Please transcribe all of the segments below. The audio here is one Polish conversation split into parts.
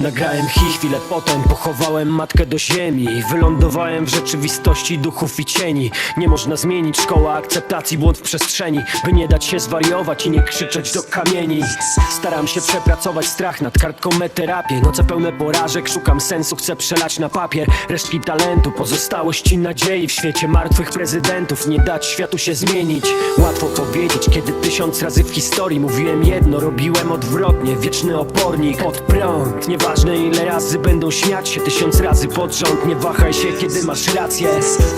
Nagrałem hi chwilę potem, pochowałem matkę do ziemi. Wylądowałem w rzeczywistości duchów i cieni. Nie można zmienić szkoła akceptacji, błąd w przestrzeni. By nie dać się zwariować i nie krzyczeć do kamieni. Staram się przepracować strach nad kartką meterapię. Noce pełne porażek, szukam sensu, chcę przelać na papier. Resztki talentu, pozostałości nadziei. W świecie martwych prezydentów, nie dać światu się zmienić. Łatwo powiedzieć, kiedy tysiąc razy w historii Mówiłem jedno, robiłem odwrotnie, wieczny opornik. Pod prąd, nieważne ile razy będą śmiać się Tysiąc razy pod rząd, nie wahaj się, kiedy masz rację.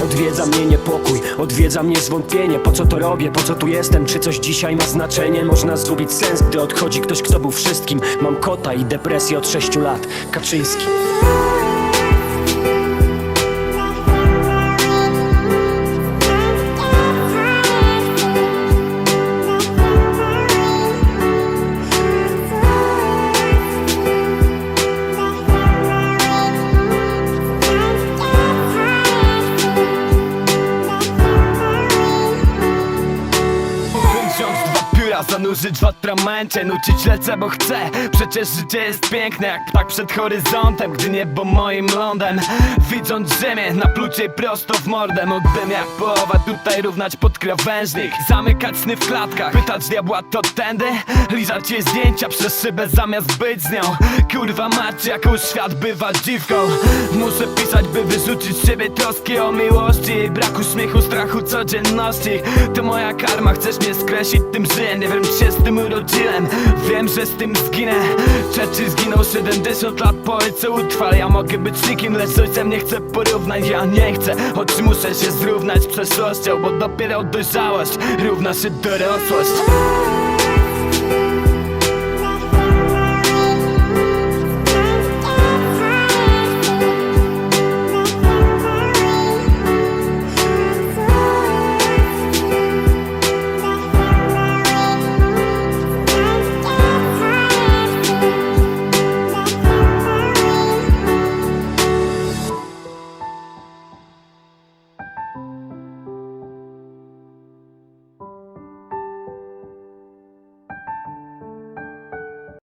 Odwiedza mnie niepokój, odwiedza mnie zwątpienie. Po co to robię, po co tu jestem, czy coś dzisiaj ma znaczenie? Można zgubić sens, gdy odchodzi ktoś, kto był wszystkim. Mam kota i depresję od sześciu lat, Kaczyński zanurzyć w atramencie Nucić lecę, bo chcę. Przecież życie jest piękne jak ptak przed horyzontem Gdy niebo moim lądem. Widząc ziemię na plucie prosto w mordę Mógłbym jak połowa tutaj równać pod krawężnik. Zamykać sny w klatkach Pytać diabła to tędy? Lizać jej zdjęcia przez szybę zamiast być z nią. Kurwa mać jaką świat bywa dziwką. Muszę pisać by wyrzucić z siebie troski o miłości. Braku śmiechu, strachu, codzienności. To moja karma, chcesz mnie skreślić, tym Nie wiem czy się z tym urodziłem. Wiem, że z tym zginę. Czeczy zginął 70 lat po ojcu utrwal? Ja mogę być nikim, lecz z ojcem nie chcę porównać. Ja nie chcę, choć muszę się zrównać. Z przeszłością Bo dopiero dojrzałość równa się dorosłość